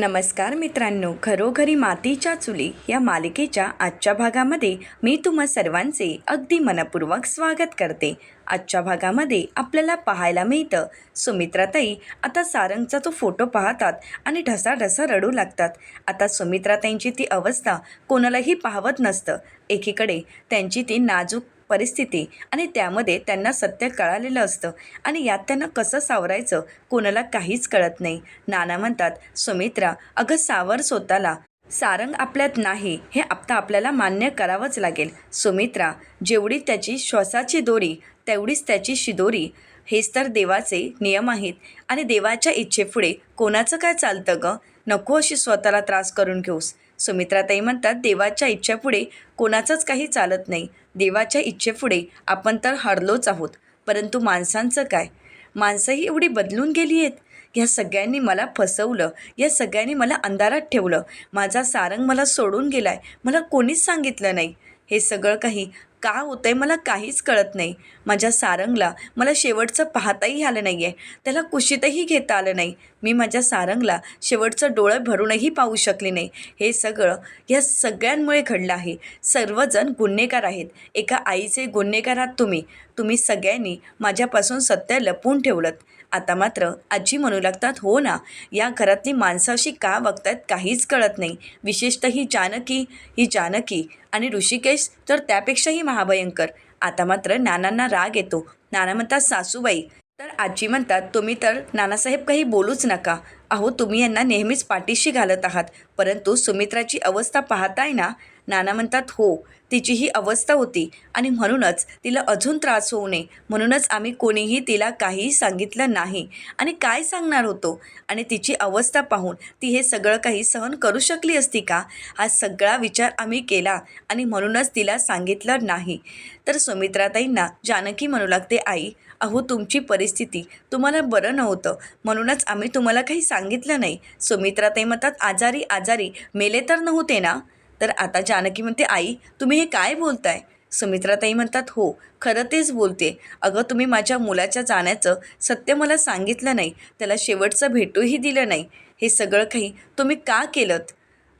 नमस्कार मित्रांनो घरोघरी मातीच्या चुली या मालिकेच्या आजच्या भागामध्ये मी तुम्हा सर्वांचे अगदी मनपूर्वक स्वागत करते. आजच्या भागामध्ये आपल्याला पाहायला मिळतं सुमित्राताई आता सारंगचा तो फोटो पाहतात आणि ढसाढसा रडू लागतात. आता सुमित्राताईंची ती अवस्था कोणालाही पाहवत नसतं. एकीकडे त्यांची ती नाजूक परिस्थिती आणि त्यामध्ये त्यांना सत्य कळालेलं असतं. आणि यात त्यांना कसं सावरायचं कोणाला काहीच कळत नाही. नाना म्हणतात सुमित्रा अगं सावर स्वतःला. सारंग आपल्यात नाही हे आत्ता आपल्याला मान्य करावंच लागेल. सुमित्रा जेवढी त्याची श्वासाची दोरी तेवढीच त्याची शिदोरी. हेच तर देवाचे नियम आहेत. आणि देवाच्या इच्छेपुढे कोणाचं काय चालतं गं? नको अशी स्वतःला त्रास करून घेऊस. सुमित्राताई म्हणतात देवाच्या इच्छेपुढे कोणाचंच काही चालत नाही. देवाच्या इच्छेपुढे आपण तर हरलोच आहोत. परंतु माणसांचं काय? माणसंही एवढी बदलून गेली आहेत. ह्या सगळ्यांनी मला फसवलं. या सगळ्यांनी मला अंधारात ठेवलं. माझा सारंग मला सोडून गेला आहे मला कोणीच सांगितलं नाही. हे सगळं काही का होतं आहे मला काहीच कळत नाही. माझ्या सारंगला मला शेवटचं पाहताही आलं नाही आहे त्याला कुशीतही घेता आलं नाही. मी माझ्या सारंगला शेवटचं डोळं भरूनही पाहू शकले नाही. हे सगळं या सगळ्यांमुळे घडलं आहे. सर्वजण गुन्हेगार आहेत. एका आईचे गुन्हेगार आहात तुम्ही. तुम्ही सगळ्यांनी माझ्यापासून सत्य लपवून ठेवलं आता मात्र आजी म्हणू लागतात हो ना या घरातली माणसं अशी का वागतात काहीच कळत नाही. विशेषतः ही जानकी ही जानकी आणि ऋषिकेश तर त्यापेक्षाही महाभयंकर. आता मात्र नानांना राग येतो. नाना म्हणतात सासूबाई तर आजी म्हणतात तुम्ही तर नानासाहेब काही बोलूच नका. अहो तुम्ही यांना नेहमीच पाठीशी घालत आहात. परंतु सुमित्राची अवस्था पाहताय ना नाना म्हणतात हो तिची ही अवस्था होती आणि म्हणूनच तिला अजून त्रास होऊ नये. म्हणूनच आम्ही कोणीही तिला काहीही सांगितलं नाही. आणि काय सांगणार होतो? आणि तिची अवस्था पाहून ती हे सगळं काही सहन करू शकली असती का? हा सगळा विचार आम्ही केला आणि म्हणूनच तिला सांगितलं नाही. तर सुमित्राताईंना जानकी म्हणू लागते आई अहो तुमची परिस्थिती तुम्हाला बरं नव्हतं. म्हणूनच आम्ही तुम्हाला काही सांगितलं नाही. सुमित्राताई म्हणतात आजारी आजारी मेले तर नव्हते ना? तर आता जानकी म्हणते आई तुम्ही हे काय बोलताय? सुमित्राताई म्हणतात हो खरं तेच बोलते. अगं तुम्ही माझ्या मुलाच्या जाण्याचं सत्य मला सांगितलं नाही. त्याला शेवटचं भेटूही दिलं नाही. हे सगळं काही तुम्ही का केलं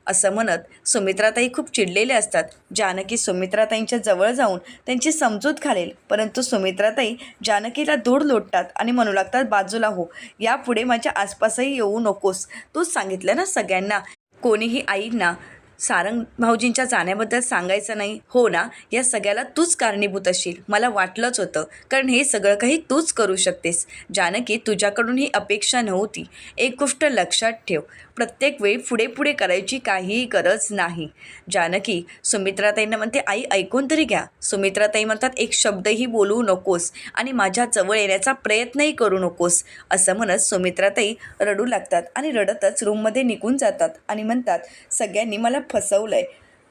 असं म्हणत सुमित्राताई खूप चिडलेले असतात. जानकी सुमित्राताईंच्या जवळ जाऊन त्यांची समजूत घालेल. परंतु सुमित्राताई जानकीला दूर लोटतात आणि म्हणू लागतात बाजूला हो यापुढे माझ्या आसपासही येऊ नकोस. तूच सांगितलं ना सगळ्यांना. कोणीही आईंना सारंग भाऊजींच्या जाण्याबद्दल सांगायचं नाही. हो ना या सगळ्याला तूच कारणीभूत असशील मला वाटलंच होतं. कारण हे सगळं काही तूच करू शकतेस. जानकी तुझ्याकडून ही अपेक्षा नव्हती. एक गोष्ट लक्षात ठेव. प्रत्येक वेळी पुढे पुढे करायची काहीही गरज नाही. जानकी सुमित्राताईंना म्हणते आई ऐकून तरी घ्या. सुमित्राताई म्हणतात एक शब्दही बोलू नकोस आणि माझ्या जवळ येण्याचा प्रयत्नही करू नकोस. असं म्हणत सुमित्राताई रडू लागतात आणि रडतच रूममध्ये निघून जातात आणि म्हणतात सगळ्यांनी मला फसवलं आहे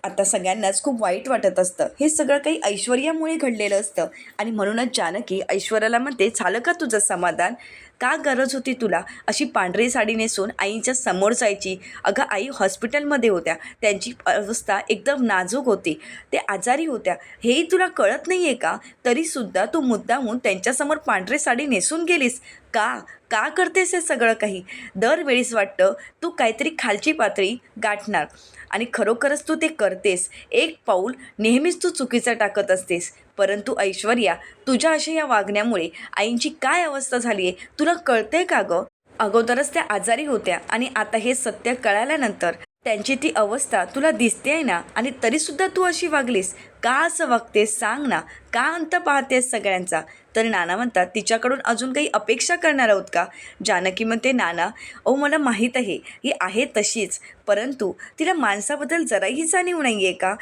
आता सगळ्यांनाच खूप वाईट वाटत असतं. हे सगळं काही ऐश्वर्यामुळे घडलेलं असतं. आणि म्हणूनच जानकी ऐश्वर्याला म्हणते झालं का तुझं समाधान? का गरज होती तुला अशी पांढरी साडी नेसून आईच्या समोर जायची? अगं आई हॉस्पिटलमध्ये होत्या. त्यांची अवस्था एकदम नाजूक होती. ते आजारी होत्या. हेही तुला कळत नाही आहे का? तरीसुद्धा तू मुद्दामून त्यांच्यासमोर पांढरी साडी नेसून गेलीस. का? का करतेस हे सगळं काही? दरवेळीस वाटतं तू काहीतरी खालची पातळी गाठणार. आणि खरोखरच तू ते करतेस. एक पाऊल नेहमीच तू चुकीचं टाकत असतेस. परंतु ऐश्वर्या तुझ्या अशा या वागण्यामुळे आईंची काय अवस्था झाली आहे तुला कळतंय का गं? अगोदरच त्या आजारी होत्या आणि आता हे सत्य कळाल्यानंतर त्यांची ती अवस्था तुला दिसते आहे ना? आणि तरीसुद्धा तू अशी वागलीस? का असं वागतेस? सांग ना. का अंत पाहतेस सगळ्यांचा? तर नाना म्हणतात तिच्याकडून अजून काही अपेक्षा करणार आहोत का? जानकी म्हणते नाना ओ मला माहीत आहे ही आहे तशीच परंतु तिला माणसाबद्दल जराही जाणीव नाही आहे का?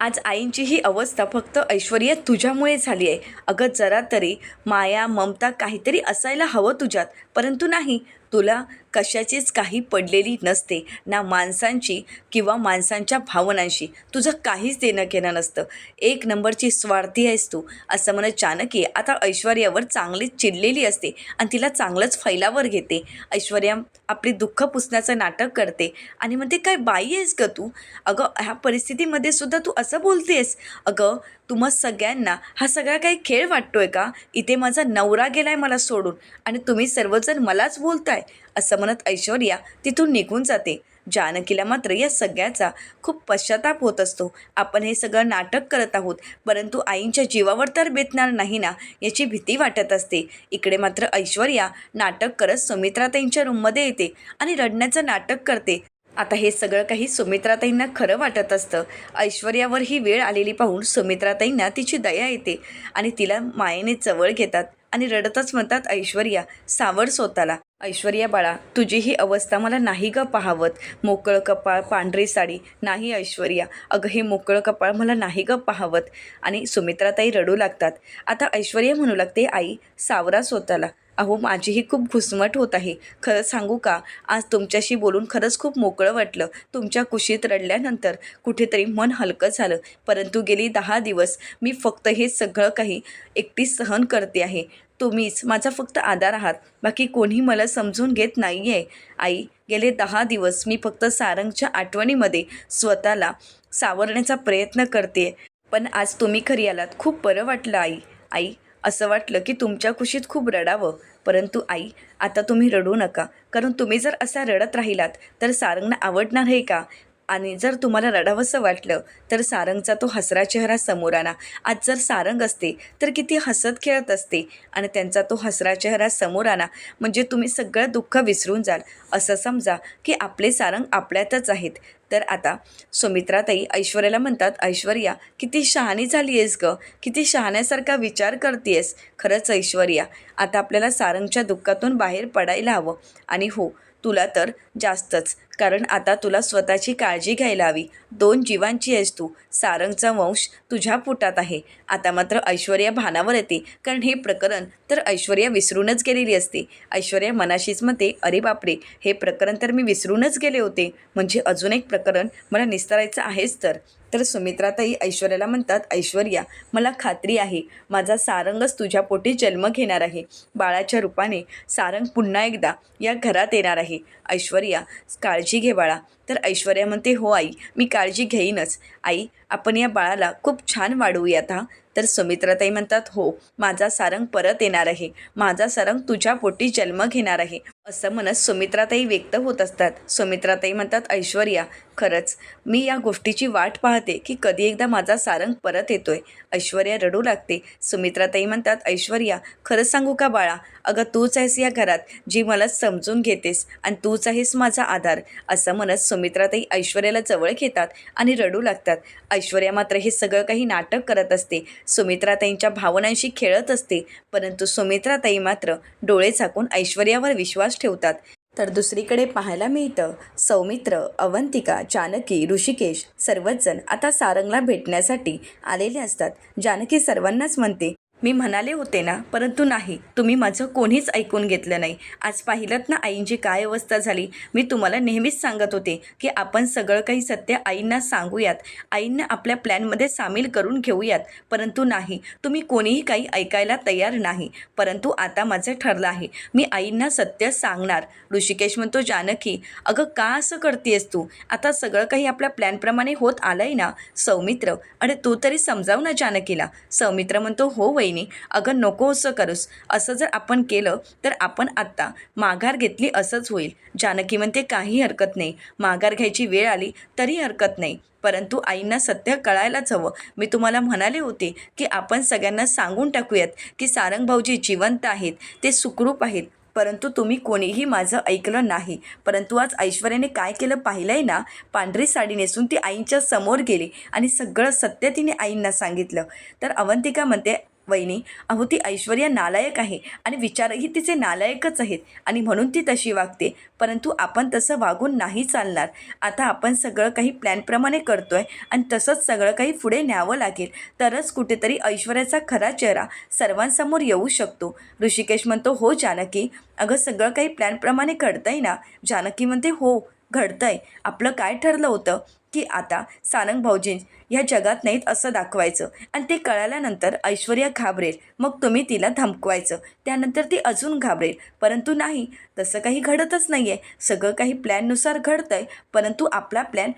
आज आईंची ही अवस्था फक्त ऐश्वर्या तुझ्यामुळे झाली आहे. अगं जरा तरी माया ममता काहीतरी असायला हवं तुझ्यात परंतु नाही. तुला कशाचीच काही पडलेली नसते. ना माणसांची किंवा माणसांच्या भावनांशी. तुझं काहीच देणं घेणं नसतं. एक नंबरची स्वार्थी आहेस तू. असं म्हणत जानकी आता ऐश्वर्यावर चांगलीच चिडलेली असते आणि तिला चांगलंच फैलावर घेते. ऐश्वर्या आपली दुःख पुसण्याचं नाटक करते आणि म्हणते काय बाई आहेस ग तू? अगं ह्या परिस्थितीमध्ये सुद्धा तू असं बोलतेस. अगं तुम्हा सगळ्यांना हा सगळा काही खेळ वाटतोय का? इथे माझा नवरा गेलाय मला सोडून आणि तुम्ही सर्वजण मलाच बोलताय. असं म्हणत ऐश्वर्या तिथून निघून जाते. जानकीला मात्र या सगळ्याचा खूप पश्चाताप होत असतो. आपण हे सगळं नाटक करत आहोत परंतु आईंच्या जीवावर तर बेतणार नाही ना याची भीती वाटत असते. इकडे मात्र ऐश्वर्या नाटक करत सुमित्राताईंच्या रूममध्ये येते आणि रडण्याचं नाटक करते. आता हे सगळं काही सुमित्राताईंना खरं वाटत असतं. ऐश्वर्यावर ही वेळ आलेली पाहून सुमित्राताईंना तिची दया येते आणि तिला मायेने जवळ घेतात आणि रडतच म्हणतात ऐश्वर्या सावर स्वतःला. ऐश्वर्या बाळा तुझी ही अवस्था मला नाही ग पाहावत. मोकळं कपाळ पांढरी साडी नाही ऐश्वर्या. अगं हे मोकळं कपाळ मला नाही ग पाहावत. आणि सुमित्राताई रडू लागतात. आता ऐश्वर्या म्हणू लागते आई सावरा स्वतःला. अहो माझीही खूप घुसमट होत आहे. खरं सांगू का? आज तुमच्याशी बोलून खरंच खूप मोकळं वाटलं तुमच्या कुशीत रडल्यानंतर. कुठेतरी मन हलकं झालं. परंतु गेली दहा दिवस मी फक्त हे सगळं काही एकटी सहन करते आहे. तुम्हीच माझा फक्त आधार आहात. बाकी कोणी मला समजून घेत नाही आहे आई गेले दहा दिवस मी फक्त सारंगच्या आठवणीमध्ये स्वतःला सावरण्याचा प्रयत्न करते पण आज तुम्ही खरी आलात. खूप बरं वाटलं आई. आई असं वाटलं की तुमच्या खुशीत खूप रडावं. परंतु आई आता तुम्ही रडू नका. कारण तुम्ही जर असा रडत राहिलात तर सारंगना आवडणार आहे का? आणि जर तुम्हाला रडावंसं वाटलं तर सारंगचा तो हसरा चेहरा समोर आणा. आज जर सारंग असते तर किती हसत खेळत असते. आणि त्यांचा तो हसरा चेहरा समोर आणा. म्हणजे तुम्ही सगळं दुःख विसरून जाल. असं समजा की आपले सारंग आपल्यातच आहेत. तर आता सुमित्राताई ऐश्वर्याला म्हणतात ऐश्वर्या किती शहाणी झाली आहेस गं. किती शहाण्यासारखा विचार करतेस खरंच ऐश्वर्या आता आपल्याला सारंगच्या दुःखातून बाहेर पडायला हवं. आणि हो तुला तर जास्तच. कारण आता तुला स्वतःची काळजी घ्यायला हवी. दोन जीवांची आहेस तू. सारंगचा वंश तुझ्या पोटात आहे. आता मात्र ऐश्वर्या भानावर येते. कारण हे प्रकरण तर ऐश्वर्या विसरूनच गेलेली असते. ऐश्वर्या मनाशीच म्हणते अरे बापरे हे प्रकरण तर मी विसरूनच गेले होते. म्हणजे अजून एक प्रकरण मला निस्तारायचं आहेच तर. तर सुमित्राताई ऐश्वर्याला म्हणतात ऐश्वर्या मला खात्री आहे माझा सारंगच तुझ्या पोटी जन्म घेणार आहे. बाळाच्या रूपाने सारंग पुन्हा एकदा या घरात येणार आहे. ऐश्वर्या काळजी घे बाळा. तर ऐश्वर्या म्हणते हो आई मी काळजी घेईनच. आई आपण या बाळाला खूप छान वाढवूयात हा. तर सुमित्राताई म्हणतात हो माझा सारंग परत येणार आहे. माझा सारंग तुझ्या पोटी जन्म घेणार आहे. असं म्हणत सुमित्राताई व्यक्त होत असतात. सुमित्राताई म्हणतात ऐश्वर्या खरंच. मी या गोष्टीची वाट पाहते की कधी एकदा माझा सारंग परत येतोय. ऐश्वर्या रडू लागते. सुमित्राताई म्हणतात ऐश्वर्या खरं सांगू का बाळा? अगं तूच आहेस या घरात जी मला समजून घेतेस आणि तूच आहेस माझा आधार. असं म्हणत सुमित्राताई ऐश्वर्याला जवळ घेतात आणि रडू लागतात. ऐश्वर्या मात्र हे सगळं काही नाटक करत असते. सुमित्राताईंच्या भावनांशी खेळत असते. परंतु सुमित्राताई मात्र डोळे झाकून ऐश्वर्यावर विश्वास ठेवतात. तर दुसरीकडे पाहायला मिळतं. सौमित्र अवंतिका जानकी ऋषिकेश सर्वच जण आता सारंगला भेटण्यासाठी आलेले असतात. जानकी सर्वांनाच म्हणते मी म्हणाले होते ना परंतु नाही तुम्ही माझं कोणीच ऐकून घेतलं नाही. आज पाहिलं ना आईंची काय अवस्था झाली. मी तुम्हाला नेहमीच सांगत होते की आपण सगळं काही सत्य आईंना सांगूयात. आईंना आपल्या प्लॅनमध्ये सामील करून घेऊयात. परंतु नाही तुम्ही कोणीही काही ऐकायला तयार नाही. परंतु आता माझं ठरलं आहे. मी आईंना सत्य सांगणार. ऋषिकेश म्हणतो जानकी अगं का असं करतेस तू? आता सगळं काही आपल्या प्लॅनप्रमाणे होत आलंय ना सौमित्र. आणि तू तरी समजाव ना जानकीला. सौमित्र म्हणतो हो वहिनी. अगं नको असं करूस. असं जर आपण केलं तर आपण आत्ता माघार घेतली असंच होईल. जानकी म्हणते काही हरकत नाही. माघार घ्यायची वेळ आली तरी हरकत नाही. परंतु आईंना सत्य कळायलाच हवं. मी तुम्हाला म्हणाले होते की आपण सगळ्यांना सांगून टाकूयात की सारंग भाऊजी जिवंत आहेत ते सुखरूप आहेत. परंतु तुम्ही कोणीही माझं ऐकलं नाही. परंतु आज ऐश्वर्याने काय केलं पाहिलं आहे ना? पांढरी साडी नेसून ती आईंच्या समोर गेली आणि सगळं सत्य तिने आईंना सांगितलं. तर अवंतिका म्हणते वहिनी अहो ती ऐश्वर्या नालायक आहे आणि विचारही तिचे नालायकच आहेत आणि म्हणून ती तशी वागते. परंतु आपण तसं वागून नाही चालणार. आता आपण सगळं काही प्लॅनप्रमाणे करतोय आणि तसंच सगळं काही पुढे न्यावं लागेल. तरच कुठेतरी ऐश्वर्याचा खरा चेहरा सर्वांसमोर येऊ शकतो. ऋषिकेश म्हणतो हो जानकी. अगं सगळं काही प्लॅनप्रमाणे घडतंय ना? जानकी म्हणते हो. घडतंय. आपलं काय ठरलं होतं? की आता सारंग भाऊजी ह्या जगात नाहीत असं दाखवायचं. आणि ते कळाल्यानंतर ऐश्वर्या घाबरेल. मग तुम्ही तिला धमकवायचं. त्यानंतर ती अजून घाबरेल. परंतु नाही तसं काही घडतच नाही आहे सगळं काही प्लॅननुसार घडतं आहे परंतु आपला प्लॅन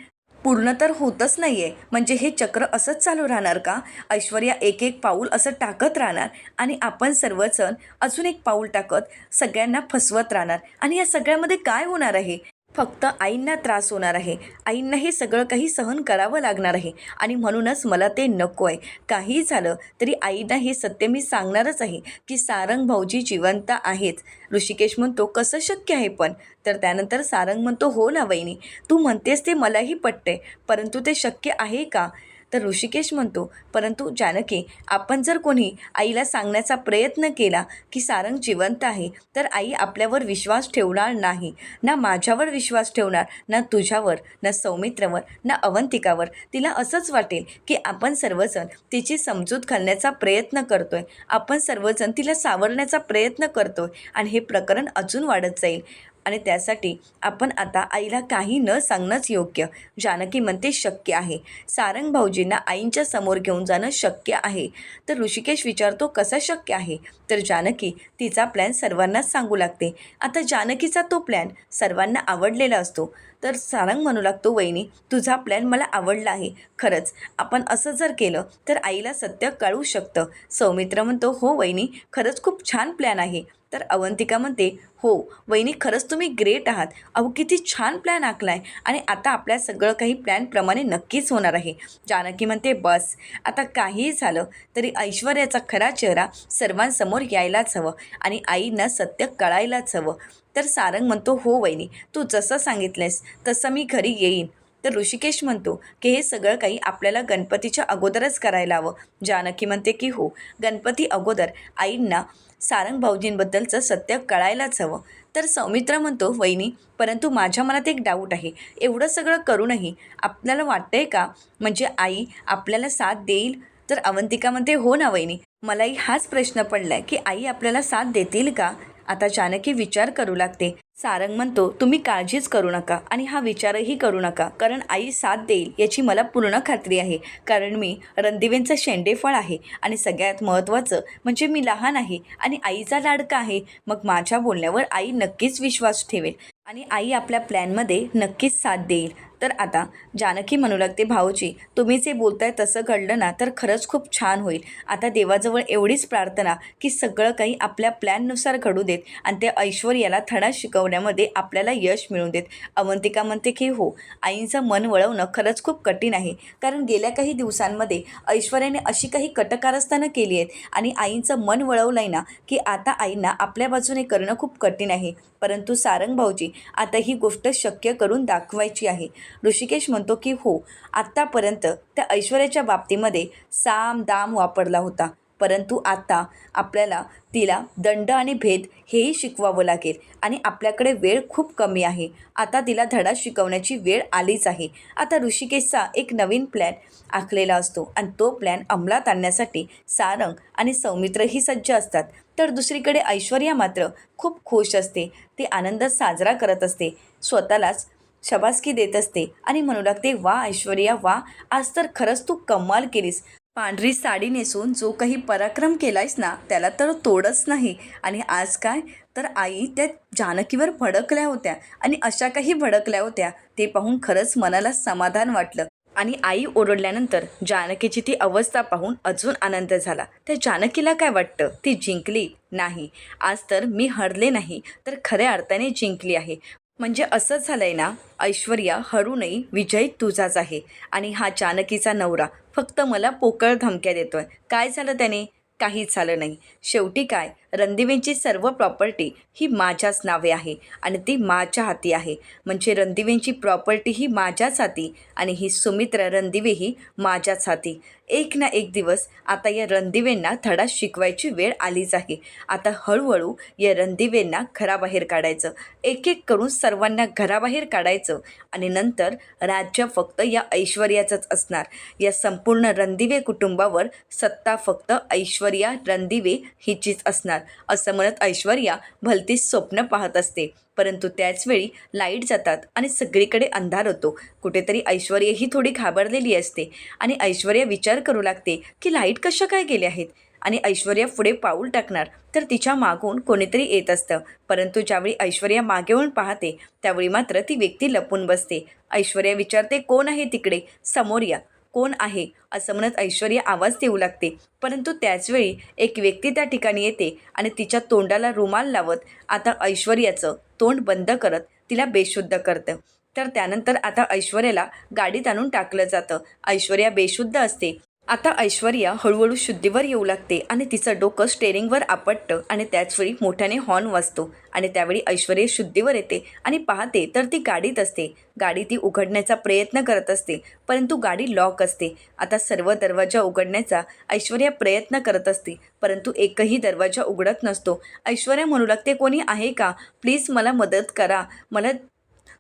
पूर्ण तर होतच नाही आहे म्हणजे हे चक्र असंच चालू राहणार का? ऐश्वर्या एक एक पाऊल असं टाकत राहणार. आणि आपण सर्वजण अजून एक पाऊल टाकत सगळ्यांना फसवत राहणार. आणि या सगळ्यामध्ये काय होणार आहे? फक्त आईंना त्रास होणार आहे. आईंना हे सगळं काही सहन करावं लागणार आहे. आणि म्हणूनच मला ते नको आहे. काही झालं तरी आईंना हे सत्य मी सांगणारच आहे की सारंग भाऊजी जिवंत आहेत. ऋषिकेश म्हणतो कसं शक्य आहे पण? तर त्यानंतर सारंग म्हणतो हो ना वहिनी. तू म्हणतेस ते मलाही पटते परंतु ते शक्य आहे का? तर ऋषिकेश म्हणतो परंतु जानकी आपण जर कोणी आईला सांगण्याचा प्रयत्न केला की सारंग जिवंत आहे तर आई आपल्यावर विश्वास ठेवणार नाही. ना माझ्यावर विश्वास ठेवणार ना तुझ्यावर ना सौमित्रवर ना अवंतिकावर. तिला असंच वाटेल की आपण सर्वजण तिची समजूत घालण्याचा प्रयत्न करतोय. आपण सर्वजण तिला सावरण्याचा प्रयत्न करतोय आणि हे प्रकरण अजून वाढत जाईल. आणि त्यासाठी आपण आता आईला काही न सांगणंच योग्य. जानकी म्हणते शक्य आहे. सारंग भाऊजींना आईंच्या समोर घेऊन जाणं शक्य आहे. तर ऋषिकेश विचारतो कसं शक्य आहे? तर जानकी तिचा प्लॅन सर्वांनाच सांगू लागते. आता जानकीचा तो प्लॅन सर्वांना आवडलेला असतो. तर सारंग म्हणू लागतो वहिनी तुझा प्लॅन मला आवडला आहे. खरंच आपण असं जर केलं तर आईला सत्य कळू शकतं. सौमित्र म्हणतो हो वहिनी खरंच खूप छान प्लॅन आहे. तर अवंतिका म्हणते हो वहिनी खरंच तुम्ही ग्रेट आहात. अहो किती छान प्लॅन आखला आहे आणि आता आपल्या सगळं काही प्लॅनप्रमाणे नक्कीच होणार आहे. जानकी म्हणते बस आता काहीही झालं तरी ऐश्वर्याचा खरा चेहरा सर्वांसमोर यायलाच हवं आणि आईंना सत्य कळायलाच हवं. तर सारंग म्हणतो हो वहिनी तू जसं सांगितलंस तसं मी घरी येईन. तर ऋषिकेश म्हणतो की हे सगळं काही आपल्याला गणपतीच्या अगोदरच करायला हवं. जानकी म्हणते की हो गणपती अगोदर आईंना सारंग भाऊजींबद्दलचं सत्य कळायलाच हवं. तर सौमित्र म्हणतो वहिनी परंतु माझ्या मनात एक डाऊट आहे. एवढं सगळं करूनही आपल्याला वाटतंय का? म्हणजे आई आपल्याला साथ देईल? तर अवंतिका म्हणते हो ना वहिनी. मलाही हाच प्रश्न पडला आहे की आई आपल्याला साथ देतील का? आता जानकी विचार करू लागते. सारंग म्हणतो तुम्ही काळजीच करू नका आणि हा विचारही करू नका कारण आई साथ देईल याची मला पूर्ण खात्री आहे. कारण मी रणदिवेंचं शेंडेफळ आहे आणि सगळ्यात महत्त्वाचं म्हणजे मी लहान आहे आणि आईचा लाडका आहे. मग माझ्या बोलण्यावर आई नक्कीच विश्वास ठेवेल आणि आई आपल्या प्लॅनमध्ये नक्कीच साथ देईल. तर आता जानकी म्हणू लागते भाऊजी तुम्ही जे बोलताय तसं घडलं ना तर खरंच खूप छान होईल. आता देवाजवळ एवढीच प्रार्थना की सगळं काही आपल्या प्लॅननुसार घडू देत आणि ते ऐश्वर्याला थडा शिकवण्यामध्ये आपल्याला यश मिळवून देत. अवंतिका म्हणते की हो आईंचं मन वळवणं खरंच खूप कठीण आहे. कारण गेल्या काही दिवसांमध्ये ऐश्वर्याने अशी काही कटकारस्थानं केली आहेत आणि आईंचं मन वळवलं आहे ना की आता आईंना आपल्या बाजूने करणं खूप कठीण आहे. परंतु सारंग भाऊजी आता ही गोष्ट शक्य करून दाखवायची आहे. ऋषिकेश म्हणतो की हो आत्तापर्यंत त्या ऐश्वर्याच्या बाबतीमध्ये साम दाम वापरला होता. परंतु आता आपल्याला तिला दंड आणि भेद हेही शिकवावं लागेल आणि आपल्याकडे वेळ खूप कमी आहे. आता तिला धडा शिकवण्याची वेळ आलीच आहे. आता ऋषिकेशचा एक नवीन प्लॅन आखलेला असतो आणि तो प्लॅन अंमलात आणण्यासाठी सारंग आणि सौमित्रही सज्ज असतात. तर दुसरीकडे ऐश्वर्या मात्र खूप खुश असते. ती आनंद साजरा करत असते. स्वतःलाच शबासकी देत असते. आणि म्हणू लागते वा ऐश्वर्या वा आज तर खरंच तू कमाल केलीस. पांढरी साडी नेसून जो काही पराक्रम केलायस ना त्याला तर तोडच नाही. आणि आज काय? तर आई त्या जानकीवर भडकल्या होत्या. आणि अशा काही भडकल्या होत्या ते पाहून खरंच मनाला समाधान वाटलं. आणि आई ओरडल्यानंतर जानकीची ती अवस्था पाहून अजून आनंद झाला. त्या जानकीला काय वाटतं? ती जिंकली नाही. आज तर मी हरले नाही तर खऱ्या अर्थाने जिंकली आहे. म्हणजे असंच झालं आहे ना ऐश्वर्या हरूनही विजय तुझाच आहे. आणि हा जानकीचा नवरा फक्त मला पोकळ धमक्या देतोय. काय झालं त्याने? काहीच झालं नाही. शेवटी काय? रणदिवेंची सर्व प्रॉपर्टी ही माझ्याच नावे आहे आणि ती माझ्या हाती आहे. म्हणजे रणदिवेंची प्रॉपर्टी ही माझ्याच हाती आणि ही सुमित्रा रणदिवे ही माझ्याच हाती. एक ना एक दिवस आता या रणदिवेंना धडा शिकवायची वेळ आलीच आहे. आता हळूहळू या रणदिवेंना घराबाहेर काढायचं. एक एक करून सर्वांना घराबाहेर काढायचं आणि नंतर राज्य फक्त या ऐश्वर्याचंच असणार. या संपूर्ण रणदिवे कुटुंबावर सत्ता फक्त ऐश्वर्या रणदिवे हिचीच असणार. असं म्हणत ऐश्वर्या भलतीच स्वप्न पाहत असते. परंतु त्याचवेळी लाइट जातात आणि सगळीकडे अंधार होतो. कुठेतरी ऐश्वर्या ही थोडी घाबरलेली असते आणि ऐश्वर्या विचार करू लागते की लाइट कशा काय गेल्या आहेत? आणि ऐश्वर्या पुढे पाऊल टाकणार तर तिच्या मागून कोणीतरी येत असतं. परंतु ज्यावेळी ऐश्वर्या मागे येऊन पाहते त्यावेळी मात्र ती व्यक्ती लपून बसते. ऐश्वर्या विचारते कोण आहे तिकडे? समोर या. कोण आहे असं म्हणत ऐश्वर्या आवाज देऊ लागते. परंतु त्याचवेळी एक व्यक्ती त्या ठिकाणी येते आणि तिच्या तोंडाला रुमाल लावत आता ऐश्वर्याचं तोंड बंद करत तिला बेशुद्ध करतं. तर त्यानंतर आता ऐश्वर्याला गाडीत आणून टाकलं जातं. ऐश्वर्या बेशुद्ध असते. आता ऐश्वर्या हळूहळू शुद्धीवर येऊ लागते आणि तिचं डोकं स्टेरिंगवर आपटतं आणि त्याचवेळी मोठ्याने हॉर्न वाजतो आणि त्यावेळी ऐश्वर्या शुद्धीवर येते आणि पाहते तर ती गाडीत असते. गाडी ती उघडण्याचा प्रयत्न करत असते परंतु गाडी लॉक असते. आता सर्व दरवाजा उघडण्याचा ऐश्वर्या प्रयत्न करत असते परंतु एकही दरवाजा उघडत नसतो. ऐश्वर्या म्हणू लागते कोणी आहे का? प्लीज मला मदत करा. मला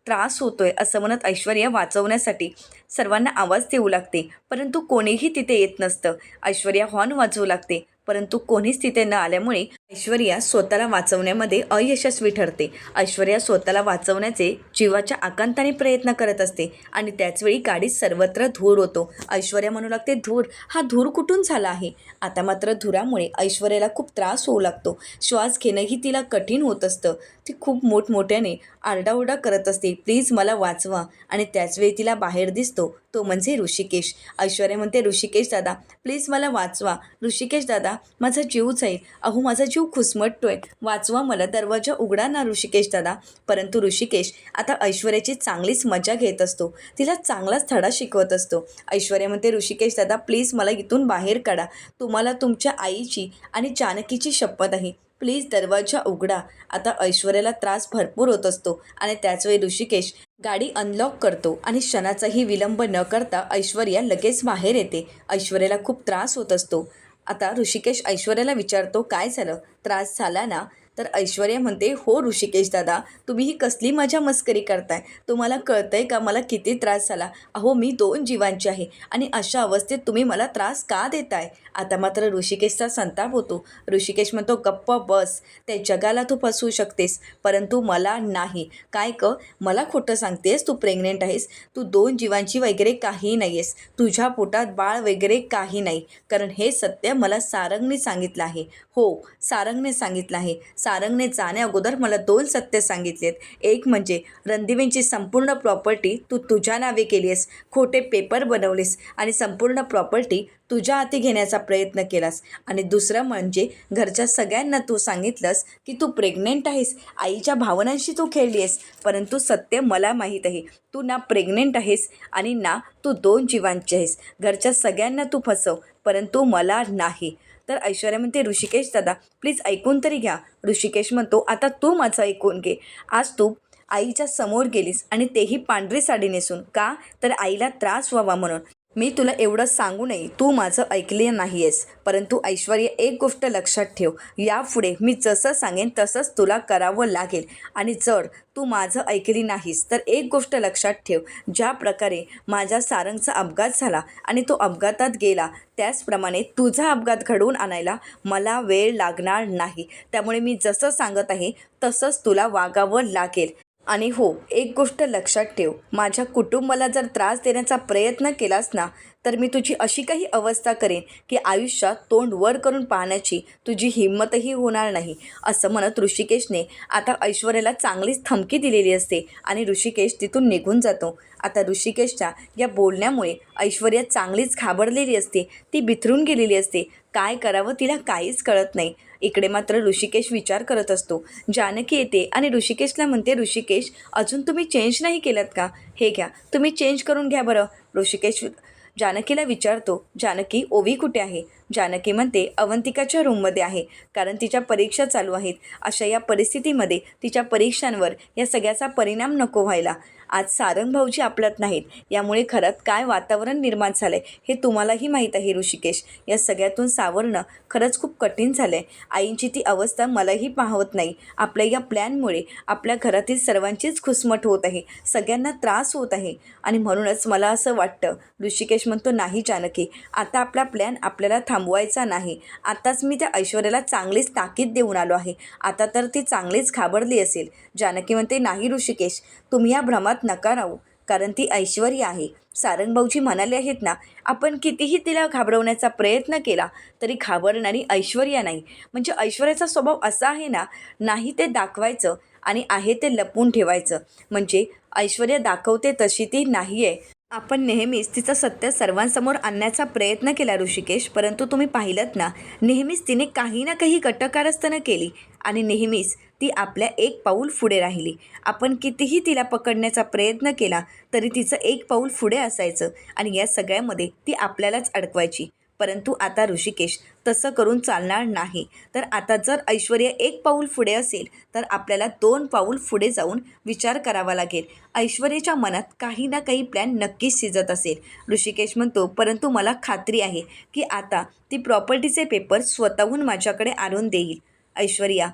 त्रास होतोय असं म्हणत ऐश्वर्या वाचवण्यासाठी सर्वांना आवाज देऊ लागते. परंतु कोणीही तिथे येत नसतं. ऐश्वर्या हॉर्न वाजवू लागते. परंतु कोणीच तिथे न आल्यामुळे ऐश्वर्या स्वतःला वाचवण्यामध्ये अयशस्वी ठरते. ऐश्वर्या स्वतःला वाचवण्याचे जीवाच्या आकांताने प्रयत्न करत असते आणि त्याचवेळी गाडीत सर्वत्र धूर होतो. ऐश्वर्या म्हणू लागते धूर हा धूर कुठून झाला आहे? आता मात्र धुरामुळे ऐश्वर्याला खूप त्रास होऊ लागतो. श्वास घेणंही तिला कठीण होत असतं. ती खूप मोठमोठ्याने आरडाओरडा करत असते प्लीज मला वाचवा. आणि त्याचवेळी तिला बाहेर दिसतो तो म्हणजे ऋषिकेश. ऐश्वर्या म्हणते ऋषिकेश दादा प्लीज मला वाचवा. ऋषिकेश दादा माझा जीव जाईल अहो माझा जीव खुसमटतोय. वाचवा मला दरवाजा उघडा ना ऋषिकेश दादा. परंतु ऋषिकेश आता ऐश्वर्याची चांगलीच मजा घेत असतो. तिला चांगलाच धडा शिकवत असतो. ऐश्वर्या म्हणते ऋषिकेश दादा प्लीज मला इथून बाहेर काढा. तुम्हाला तुमच्या आईची आणि जानकीची शपथ आहे. प्लीज दरवाजा उघडा आता ऐश्वर्याला त्रास भरपूर होत असतो आणि त्याचवेळी ऋषिकेश गाडी अनलॉक करतो आणि क्षणाचाही विलंब न करता ऐश्वर्या लगेच बाहेर येते. ऐश्वर्याला खूप त्रास होत असतो. आता ऋषिकेश ऐश्वर्याला विचारतो काय झालं? त्रास झाला ना? तर ऐश्वर्या म्हणते हो ऋषिकेश दादा तुम्ही ही कसली मजा मस्करी करताय? तुम्हाला कळतंय का मला किती त्रास झाला? अहो मी दोन जीवांची आहे आणि अशा अवस्थेत तुम्ही मला त्रास का देताय? आता मात्र ऋषिकेशचा संताप होतो. ऋषिकेश म्हणतो गप्प बस त्या जगाला तू फसवू शकतेस परंतु मला नाही. काय क मला खोटं सांगतेस? तू प्रेग्नेंट आहेस. तू दोन जीवांची वगैरे काही नाही आहेस तुझ्या पोटात बाळ वगैरे काही नाही. कारण हे सत्य मला सारंगने सांगितलं आहे. हो सारंगने सांगितलं आहे. सारंगने जाण्या अगोदर मला दोन सत्य सांगितलेत. एक म्हणजे रणदिवेंची संपूर्ण प्रॉपर्टी तू तुझ्या नावे केली आहेस खोटे पेपर बनवलेस आणि संपूर्ण प्रॉपर्टी तुझ्या हाती घेण्याचा प्रयत्न केलास. आणि दुसरं म्हणजे घरच्या सगळ्यांना तू सांगितलंस की तू प्रेग्नेंट आहेस आईच्या भावनांशी तू खेळली आहेस परंतु सत्य मला माहीत आहे. तू ना प्रेग्नेंट आहेस आणि ना तू दोन जीवांची आहेस. घरच्या सगळ्यांना तू फसव परंतु मला नाही. तर ऐश्वर्या म्हणते ऋषिकेश दादा प्लीज ऐकून तरी घ्या. ऋषिकेश म्हणतो आता तू माझं ऐकून घे. आज तू आईच्या समोर गेलीस आणि तेही पांढरी साडी नेसून. का? तर आईला त्रास व्हावा म्हणून. मी तुला एवढं सांगू नये तू माझं ऐकले नाही आहेस परंतु ऐश्वर्या एक गोष्ट लक्षात ठेव. यापुढे मी जसं सांगेन तसंच तुला करावं लागेल. आणि जर तू माझं ऐकली नाहीस तर एक गोष्ट लक्षात ठेव. ज्या प्रकारे माझ्या सारंगचा अपघात झाला आणि तो अपघातात गेला त्याचप्रमाणे तुझा अपघात घडवून आणायला मला वेळ लागणार नाही. त्यामुळे मी जसं सांगत आहे तसंच तुला वागावं लागेल. आणि हो एक गोष्ट लक्षात ठेव. माझ्या कुटुंबाला जर त्रास देण्याचा प्रयत्न केलास ना तर मी तुझी अशी काही अवस्था करेन की आयुष्यात तोंड वर करून पाहण्याची तुझी हिंमतही होणार नाही असं म्हणत ऋषिकेशने आता ऐश्वर्याला चांगलीच धमकी दिलेली असते आणि ऋषिकेश तिथून निघून जातो. आता ऋषिकेशच्या या बोलण्यामुळे ऐश्वर्या चांगलीच घाबरलेली असते ती बिथरून गेलेली असते. काय करावं तिला काहीच कळत नाही. इकडे मात्र ऋषिकेश विचार करत असतो. जानकी येते आणि ऋषिकेशला म्हणते ऋषिकेश अजून तुम्ही चेंज नाही केलात का? हे घ्या तुम्ही चेंज करून घ्या बरं. ऋषिकेश जानकीला विचारतो जानकी ओवी कुठे आहे? जानकी म्हणते अवंतिकाच्या रूममध्ये आहे कारण तिच्या परीक्षा चालू आहेत. अशा या परिस्थितीमध्ये तिच्या परीक्षांवर या सगळ्याचा परिणाम नको व्हायला. आज सारंग भाऊजी आपल्यात नाहीत. यामुळे खरंच काय वातावरण निर्माण झालं आहे हे तुम्हालाही माहीत आहे ऋषिकेश. या सगळ्यातून सावरणं खरंच खूप कठीण झालं आहे आईंची ती अवस्था मलाही पाहवत नाही. आपल्या या प्लॅनमुळे आपल्या घरातील सर्वांचीच खुसमट होत आहे. सगळ्यांना त्रास होत आहे. आणि म्हणूनच मला असं वाटतं ऋषिकेश म्हणतो नाही जानकी. आता आपला प्लॅन आपल्याला थांब थांबवायचा नाही. आत्ताच मी त्या ऐश्वर्याला चांगलीच ताकीद देऊन आलो आहे. आता तर ती चांगलीच घाबरली असेल. जानकी म्हणते नाही ऋषिकेश तुम्ही या भ्रमात नका राहू. कारण ती ऐश्वर्या आहे. सारंगभाऊजी म्हणाले आहेत ना आपण कितीही तिला घाबरवण्याचा प्रयत्न केला तरी घाबरणारी ऐश्वर्या नाही. म्हणजे ऐश्वर्याचा स्वभाव असा आहे ना नाही ते दाखवायचं आणि आहे ते लपवून ठेवायचं. म्हणजे ऐश्वर्या दाखवते तशी ती नाही आहे आपण नेहमीच तिचं सत्य सर्वांसमोर आणण्याचा प्रयत्न केला ऋषिकेश. परंतु तुम्ही पाहिलं ना नेहमीच तिने काही ना काही कटकारस्थानं केली आणि नेहमीच ती आपल्या एक पाऊल पुढे राहिली. आपण कितीही तिला पकडण्याचा प्रयत्न केला तरी तिचं एक पाऊल पुढे असायचं आणि या सगळ्यामध्ये ती आपल्यालाच अडकवायची. परंतु आता ऋषिकेश तसं करून चालणार नाही. तर आता जर ऐश्वर्या एक पाऊल पुढे असेल तर आपल्याला दोन पाऊल पुढे जाऊन विचार करावा लागेल. ऐश्वर्याच्या मनात काही ना काही प्लॅन नक्कीच शिजत असेल. ऋषिकेश म्हणतो परंतु मला खात्री आहे की आता ती प्रॉपर्टीचे पेपर स्वतःहून माझ्याकडे आणून देईल. ऐश्वर्या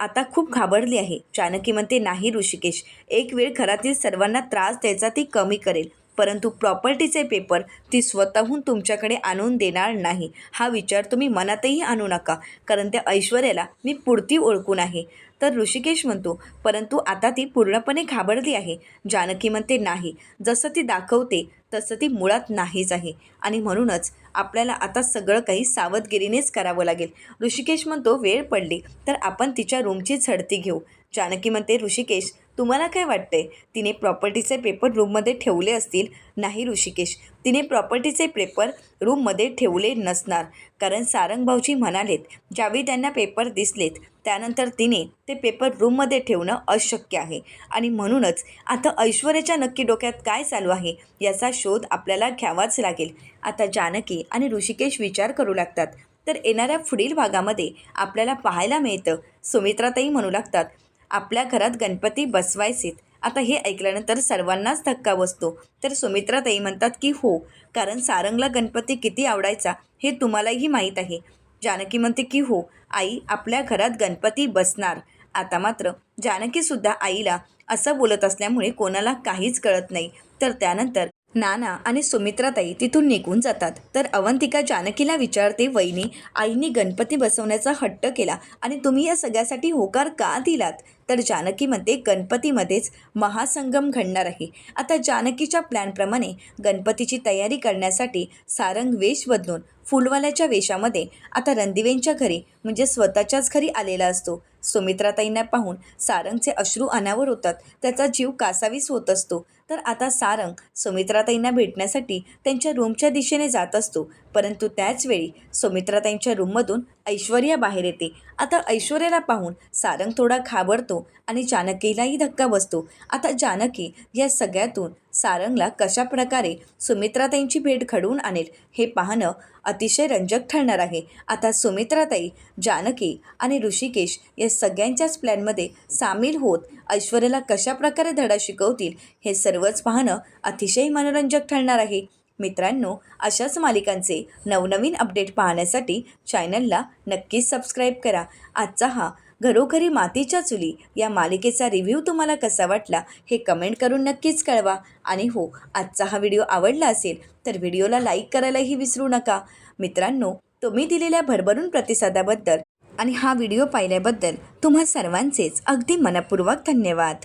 आता खूप घाबरली आहे. जानकी म्हणते नाही ऋषिकेश एक वेळ घरातील सर्वांना त्रास द्यायचा ती कमी करेल. परंतु प्रॉपर्टीचे पेपर ती स्वतःहून तुमच्याकडे आणून देणार नाही. हा विचार तुम्ही मनातही आणू नका कारण त्या ऐश्वर्याला मी पुरती ओळखून आहे. तर ऋषिकेश म्हणतो परंतु आता ती पूर्णपणे घाबरली आहे. जानकी म्हणते नाही जसं ती दाखवते तसं ती मुळात नाहीच आहे. आणि म्हणूनच आपल्याला आता सगळं काही सावधगिरीनेच करावं लागेल. ऋषिकेश म्हणतो वेळ पडली तर आपण तिच्या रूमची झडती घेऊ. जानकी म्हणते ऋषिकेश तुम्हाला काय वाटतंय? तिने प्रॉपर्टीचे पेपर रूममध्ये ठेवले असतील? नाही ऋषिकेश. तिने प्रॉपर्टीचे पेपर रूममध्ये ठेवले नसणार. कारण सारंग भाऊजी म्हणालेत ज्यावेळी त्यांना पेपर दिसलेत त्यानंतर तिने ते पेपर रूममध्ये ठेवणं अशक्य आहे. आणि म्हणूनच आता ऐश्वर्याच्या नक्की डोक्यात काय चालू आहे याचा शोध आपल्याला घ्यावाच लागेल. आता जानकी आणि ऋषिकेश विचार करू लागतात. तर येणाऱ्या पुढील भागामध्ये आपल्याला पाहायला मिळतं. सुमित्राताई म्हणू लागतात आपल्या घरात गणपती बसवायचेत. आता हे ऐकल्यानंतर सर्वांनाच धक्का बसतो. तर सुमित्राताई म्हणतात की हो कारण सारंगला गणपती किती आवडायचा हे तुम्हालाही माहीत आहे. जानकी म्हणते की हो आई आपल्या घरात गणपती बसणार. आता मात्र जानकीसुद्धा आईला असं बोलत असल्यामुळे कोणाला काहीच कळत नाही. तर त्यानंतर नाना आणि सुमित्राताई तिथून निघून जातात. तर अवंतिका जानकीला विचारते वहिनी आईने गणपती बसवण्याचा हट्ट केला आणि तुम्ही या सगळ्यासाठी होकार का दिलात? तर जानकी म्हणते गणपतीमध्येच महासंगम घडणार आहे. आता जानकीच्या प्लॅनप्रमाणे गणपतीची तयारी करण्यासाठी सारंग वेश बदलून फुलवाल्याच्या वेशामध्ये आता रणदिवेंच्या घरी म्हणजे स्वतःच्याच घरी आलेला असतो. सुमित्राताईंना पाहून सारंगचे अश्रू अनावर होतात. त्याचा जीव कासावीस होत असतो. तर आता सारंग सुमित्राताईंना भेटण्यासाठी त्यांच्या रूमच्या दिशेने जात असतो. परंतु त्याचवेळी सुमित्राताईंच्या रूममधून ऐश्वर्या बाहेर येते. आता ऐश्वर्याला पाहून सारंग थोडा घाबरतो आणि जानकीलाही धक्का बसतो. आता जानकी या सगळ्यातून सारंगला कशा प्रकारे सुमित्राताईंची भेट घडवून आणेल हे पाहणं अतिशय रंजक ठरणार आहे. आता सुमित्राताई जानकी आणि ऋषिकेश या सगळ्यांच्याच प्लॅनमध्ये सामील होत ऐश्वर्याला कशा प्रकारे धडा शिकवतील हे सर्वच पाहणं अतिशय मनोरंजक ठरणार आहे. मित्रांनो अशाच मालिकांचे नवनवीन अपडेट पाहण्यासाठी चॅनलला नक्कीच सबस्क्राईब करा. आजचा हा घरोघरी मातीच्या चुली या मालिकेचा रिव्ह्यू तुम्हाला कसा वाटला हे कमेंट करून नक्कीच कळवा. आणि हो आजचा हा व्हिडिओ आवडला असेल तर व्हिडिओला लाईक करायलाही विसरू नका. मित्रांनो तुम्ही दिलेल्या भरभरून प्रतिसादाबद्दल आणि हा व्हिडिओ पाहिल्याबद्दल तुम्हा सर्वांचेच अगदी मनपूर्वक धन्यवाद.